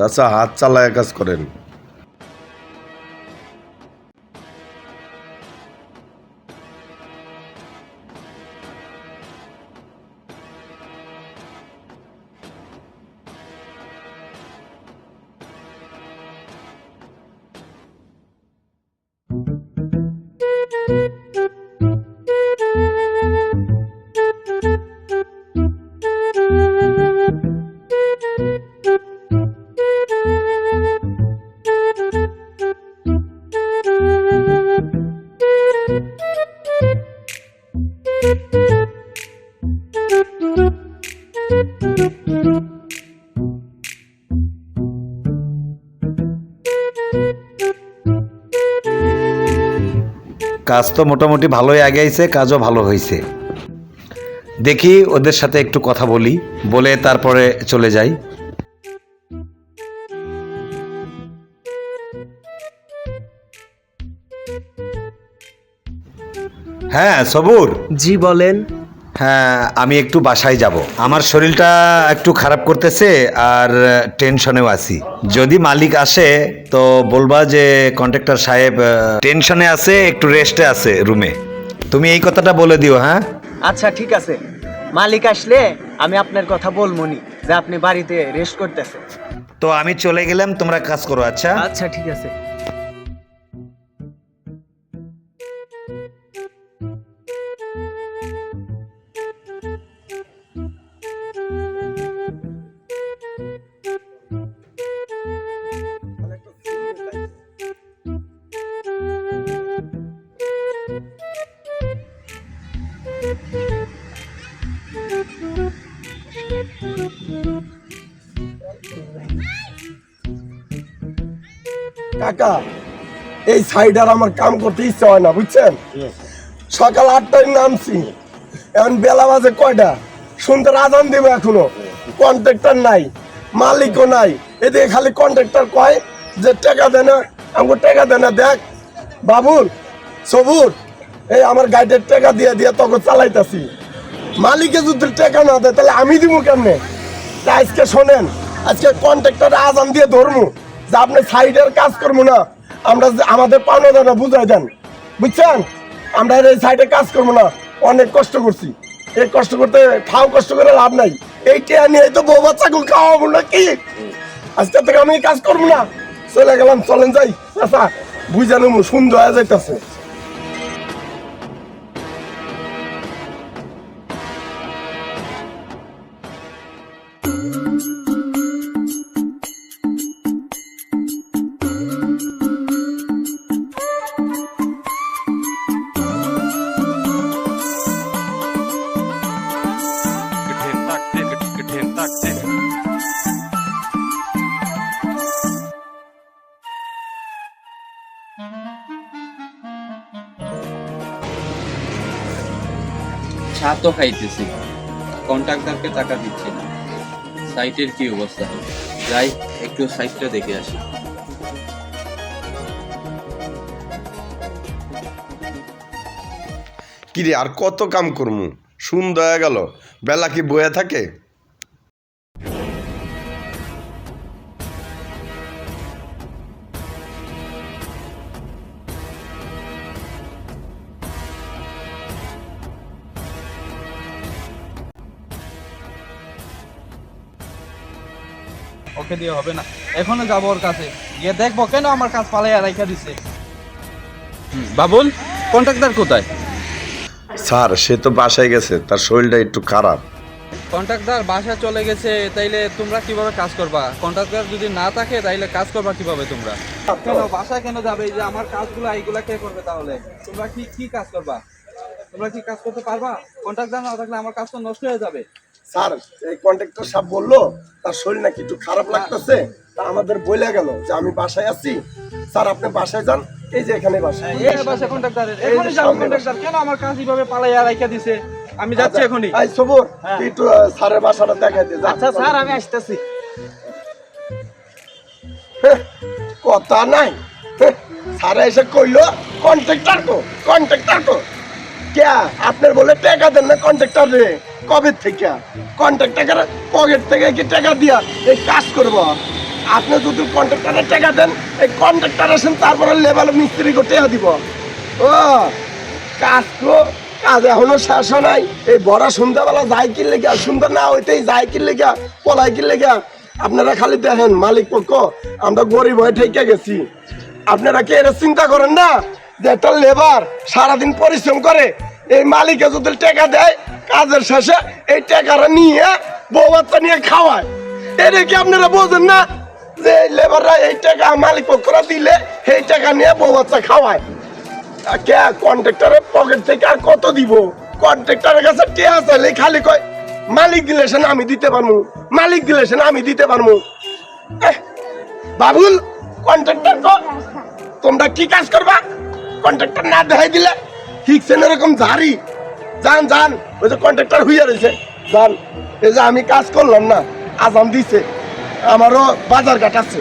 চাচা হাত চালায় কাজ করেন। কাজ তো মোটামুটি ভালোই আগাইছে, কাজও ভালো হয়েছে দেখি ওদের সাথে একটু কথা বলি, বলে তারপরে চলে যাই। হ্যাঁ সবুর? জি, বলেন। হ্যাঁ আমি একটু বাসায় যাব। আমার শরীরটা একটু খারাপ করতেছে আর টেনশনেও আছি। যদি মালিক আসে তো বলবা যে কন্ট্রাক্টর সাহেব টেনশনে আছে একটু রেস্টে আছে রুমে তুমি এই কথাটা বলে দিও হ্যাঁ? আচ্ছা ঠিক আছে। মালিক আসলে আমি আপনার কথা বলবনি যে আপনি বাড়িতে রেস্ট করতেছেন। তো আমি চলে গেলাম তোমরা কাজ করো আচ্ছা? আচ্ছা ঠিক আছে। কাকা এই সাইড আর আমার কাম করতে ইচ্ছা হয় না বুঝছেন? সকাল আটটায় নামছি। এখন বেলা বাজে কয়টা? শুনতে আজান দেবে এখনও। কন্ট্রাক্টর নাই মালিকও নাই। এদিকে খালি কন্ট্রাক্টর কয় যে টাকা দেয় না আমাকে টাকা দেয় না দেখ। বাবুল সবুর এই আমার গাইডের টাকা দিয়ে দিয়ে তখন চালাইতাছি। মালিকে যদি টাকা না দেয়, তাহলে আমি দিব কেমনে? আজকে শোনেন, আজকে কন্ট্রাক্টর আজান দিয়ে ধরমু, যে আপনি সাইডের কাজ করব না। আমরা আমাদের পাওনা দানা বুঝাই দেন। বুঝছেন? আমরা এই সাইডে কাজ করব না। অনেক কষ্ট করছি। এই কষ্ট করতে খাও কষ্ট করে লাভ নাই। এই টেয়া নিয়ে তো বউ বাচ্চাকে খাওয়াবো না কি আজকে থেকে আমি কাজ করব না। চলে গেলাম, চলেন যাই। আচ্ছা বুঝানো সুন্দর হয়ে যাইতেছে। তো খাইতেছি। কন্ট্রাক্টরকে টাকা দিচ্ছি না। সাইটের কি অবস্থা? যাই, একটু সাইটটা দেখে আসি। কিরে, আর কত কাম করমু? সুন্দর হয়ে গেল। বেলা কি বয়ে থাকে? ওকে দিয়ে হবে না। এখনও যাব ওর কাছে। গিয়ে দেখব কেন আমার কাজ পালাইয়া রাইখা দিছে। বাবুল কন্ট্রাক্টর কোথায়? স্যার সে তো বাসায় গেছে তার শরীরটা একটু খারাপ। কন্ট্রাক্টর বাসা চলে গেছে তাইলে তোমরা কীভাবে কাজ করবা? কন্ট্রাক্টর যদি না থাকে তাইলে কাজ করবা কীভাবে তোমরা? কেন বাসায় কেন যাবে? এই যে আমার কাজগুলো এইগুলা কে করবে তাহলে? তোমরা কি কি কাজ করবা? তোমরা কি কাজ করতে পারবা? কন্ট্রাক্টর না থাকলে আমার কাজ তো নষ্ট হয়ে যাবে। স্যার এই কন্ট্রাক্টর সাহেব বলল তার শরীর নাকি একটু খারাপ লাগতেছে তা আমাদের বলে গেল যে আমি বাসায় আছি। স্যার আপনি বাসায় যান এই যে এখানে বাসায় এই বাসা কন্ট্রাক্টরের এই যে এখনই যাব সামনে কন্ট্রাক্টর কেন আমার কাজ এইভাবে পালাইয়া রাইখা দিছে? আমি যাচ্ছি এখনই। এই সবুর তুই একটু স্যারের বাসাটা দেখাই দে যা। আচ্ছা স্যার আমি আসতেছি। হ্যাঁ, কথা নাই। হ্যাঁ, স্যারে এসে কইলো কন্ট্রাক্টর কো কন্ট্রাক্টর কো। কে? আপনার বলে টাকা দেন না কন্ট্রাক্টর রে কবে থেকে? কন্ট্রাক্টর পকেট থেকে কি টাকা দিয়া এই কাজ করব? আপনি যদি কন্ট্রাক্টরের টাকা দেন, এই কন্ট্রাক্টর আসেন তারপরে লেভেল মিস্ত্রি করতে দিব। ও, কাজ তো কাজ এখনও শেষ নাই। এই বড় সন্ধ্যাবেলা যাই কি লেগা সুন্দর না হইতেই যাই কি লেগা, পলাই কি লেগা। আপনারা খালি দেখেন মালিক পক্ষ, আমরা গরিব হয়ে ঠেকে গেছি। আপনারা কি এটা চিন্তা করেন না? যে একটা লেবার সারাদিন পরিশ্রম করে, এই মালিকে যদি টাকা দেয়, কাজের শেষে এই টাকাটা নিয়ে বউ বাচ্চা নিয়ে খাওয়ায়। এটা কি আপনারা বোঝেন না? যে লেবাররা এই টাকা মালিক পক্ষরা দিলে এই টাকা নিয়ে বউ বাচ্চা খাওয়ায়। কে কন্ট্রাক্টরের পকেট থেকে আর কত দিব? কন্ট্রাক্টরের কাছে কে আছে লে খালি কয়, মালিক দিলেছেন আমি দিতে পারব। মালিক দিলেছেন আমি দিতে পারব। বাবুল কন্ট্রাক্টর তোমরা কি কাজ করবা? কন্ট্রাক্টর না দেখাই দিলে ঠিকছেন এরকম ঝাড়ি। যান যান, ওই যে কন্ট্রাক্টর হইয়া রয়েছে যান, এই যে আমি কাজ করলাম না আজাম দিছে। আমারও বাজার ঘাট আছে।